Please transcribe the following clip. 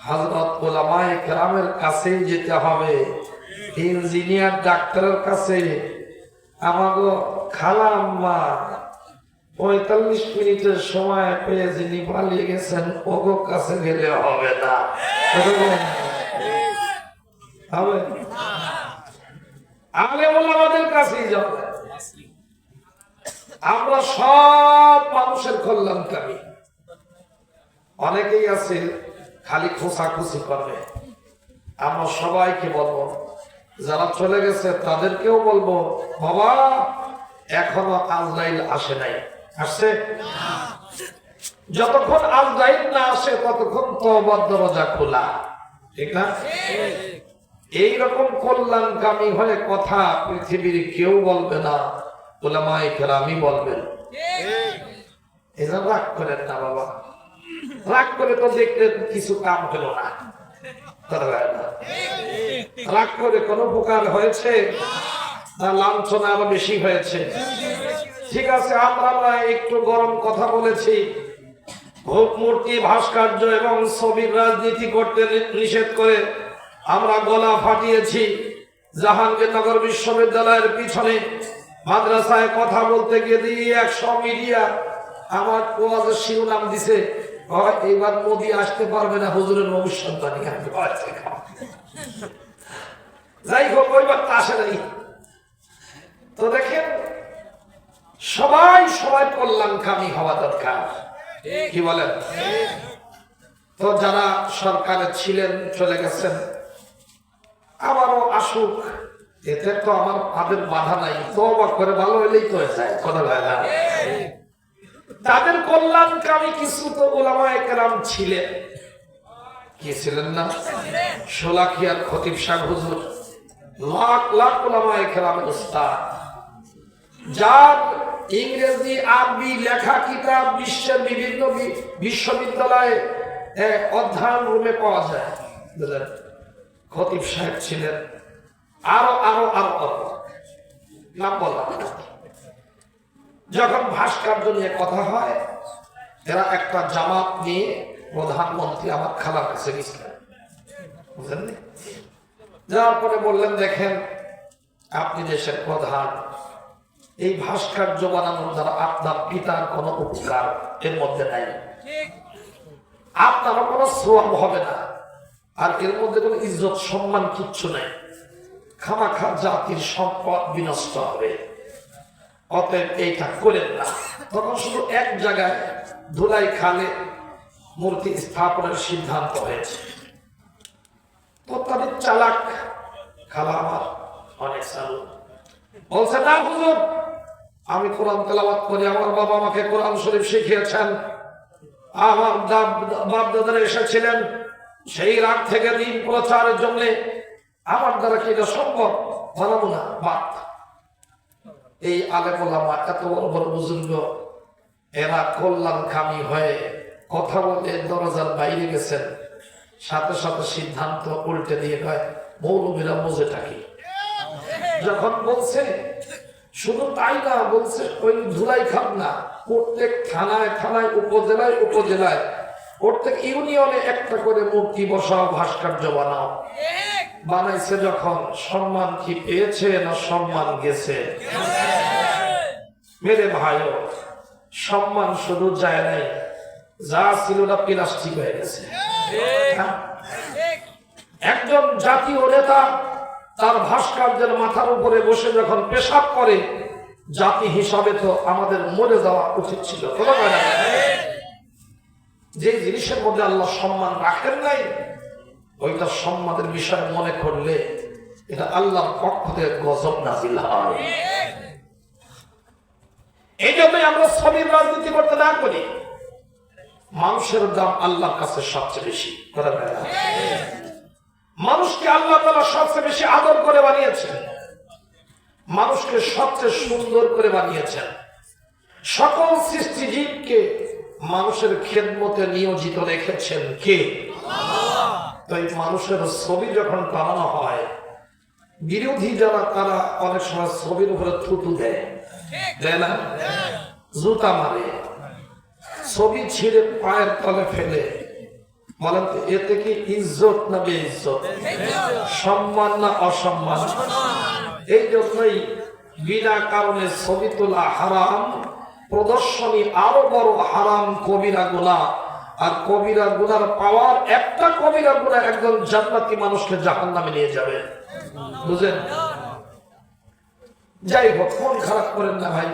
হজরত ওলামায়ে কেরামের কাছেই যেতে হবে, ইঞ্জিনিয়ার ডাক্তারের কাছে। আমাগো খালা আম্মা, পঁয়তাল্লিশ মিনিটের সময় পেয়ে যিনি পালিয়ে গেছেন, ওগো কাছে গেলে হবে না। হবে? আমাদের কাছেই যাবে। আমরা সব মানুষের কল্যাণকারী অনেকেই আছে খালি খোসাখুসি করবে। আমরা সবাইকে বলব যারা চলে গেছে তাদেরকেও বলব বাবা এখনও আজরাইল আসে নাই। আসছে? যতক্ষণ আজরাইল না আসে ততক্ষণ তওবার দরজা খোলা। ঠিক না? এইরকম কল্যাণকামী হয়ে কথা পৃথিবীর কেউ বলবে না ওলামাই কেরামি বলবেন। এরা রাগ করেন না বাবা। রাগ করে তো দেখলে কিছু কাম হলো না। রাগ করে কোনো উপকার হয়েছে? না, লাঞ্ছনা আরও বেশি হয়েছে। ঠিক আছে, আমরা একটু গরম কথা বলেছি। ভোট মূর্তি, ভাস্কর্য এবং ছবির রাজনীতি করতে নিষেধ করে আমরা গলা ফাটিয়েছি। জাহাঙ্গীরনগর বিশ্ববিদ্যালয়ের পিছনে মাদ্রাসায় কথা বলতে গিয়ে দিয়ে একশো মিডিয়া আমার ওয়াজের শিরোনাম দিছে। হয় এইবার মোদি আসতে পারবে না হুজুরের ভবিষ্যৎবাণী আমি যাই হোক ওইবার তা আসে নাই। তো দেখেন সবাই সবাই কল্যাণকামী হওয়া দরকার। কি বলেন? তো যারা সরকারে ছিলেন চলে গেছেন আবারও আসুক এতে তো আমার তাদের বাধা নাই। তো করে ভালো হইলেই তো হয়ে যায় কথা না। তাদের কল্যাণকামী কিছু তো ওলামায় কেরাম ছিলেন। কি ছিলেন না? সোলাখিয়ার খতিব শাহ হুজুর, লাখ লাখ ওলামায় কেরামের উস্তাদ। যার ইংরেজি, আরবি, লেখা, কিতাব বিশ্বের বিভিন্ন বিশ্ববিদ্যালয়ে অধ্যয়ন রুমে পাওয়া যায়? খতিব সাহেব ছিলেন। আরও আরও আরও আরও নাম বলা। যখন ভাস্কর্য নিয়ে কথা হয় এরা একটা জামাত নিয়ে প্রধানমন্ত্রী আমার খালার কাছে গেছিলেন বুঝলেন? যাওয়ার পরে বললেন, দেখেন, আপনি দেশের প্রধান। এই ভাস্কর্য বানানোর দ্বারা আপনার পিতার কোনো উপকার এর মধ্যে নাই। আপনারও কোনো সোয়াব হবে না। আর এর মধ্যে কোনো ইজ্জত, সম্মান কিচ্ছু নাই। খামাখা জাতির সম্পদ বিনষ্ট হবে। অতএব এইটা করেন না। তখন শুধু এক জায়গায় ধুলাই খালে মূর্তি স্থাপনের সিদ্ধান্ত হয়েছে। চালাক খালা আমার অনেক বলছে না, হুজুর, আমি কোরআন তেলাওয়াত করি, আমার বাবা আমাকে কোরআন শরীফ শিখিয়েছেন। আমার বাপ দাদারা এসেছিলেন সেই রাগ থেকে দিন প্রচারের জন্য। আমার দ্বারা কি এটা সম্ভব? বানাবো না, বাদ এই আলেমা এত বড় বুজুর্গ, এরা কল্যাণকামী হয়ে কথা বলে দরজার বাইরে গেছেন। সাথে সাথে সিদ্ধান্ত উল্টে দিয়ে কয়, মৌলবীরা বোঝে থাকি যখন বলছে, শুধু তাই না, বলছে, ওই ধুলাই খান না, প্রত্যেক থানায় থানায়, উপজেলায় উপজেলায়, প্রত্যেক ইউনিয়নে একটা করে মূর্তি বসাও, ভাস্কর্য বানাও। বানাইছে যখন সম্মান কি পেয়েছে না সম্মান গেছে মেরে ভাইও, সম্মান শুধু যায় নাই, যা ছিল না প্লাস্টিক হয়ে গেছে হ্যাঁ? একজন জাতীয় নেতা তার ভাস্কর্যের মাথার উপরে বসে যখন পেশাব করে, জাতি হিসাবে তো আমাদের মরে যাওয়া উচিত ছিল? যে জিনিসের মধ্যে আল্লাহ সম্মান রাখেন নাই ওইটা সম্মানের বিষয় মনে করলে এটা আল্লাহর পক্ষ থেকে গজব নাজিল এই জন্যই আমরা ছবির রাজনীতি করতে না করি। মানুষের দাম আল্লাহর কাছে সবচেয়ে বেশি? মানুষকে আল্লাহ তালা সবচেয়ে বেশি আদর করে বানিয়েছেন। মানুষকে সবচেয়ে সুন্দর করে বানিয়েছেন। সকল সৃষ্টিজীবকে মানুষের খেদমতে নিয়োজিত রেখেছেন কে? তো এই মানুষের ছবি যখন টানানো হয়, বিরোধী যারা, তারা অনেক সময় ছবির উপরে থুতু দেয়। না? জুতা মারে। ছবি ছিঁড়ে পায়ের তলে ফেলে। বলেন এতে কি ইজ্জত না বেইজ্জত? সম্মান না অসম্মান? এই জন্যই বিনা কারণে ছবি তোলা হারাম, প্রদর্শনী আরও বড় হারাম কবিরা গুণা আর কবিরা গুনার পাওয়ার, একটা কবিরা গুনা একজন জান্নাতি মানুষকে জাহান নামে নিয়ে যাবে। বুঝলেন? যাই হোক, মন খারাপ করেন না ভাই।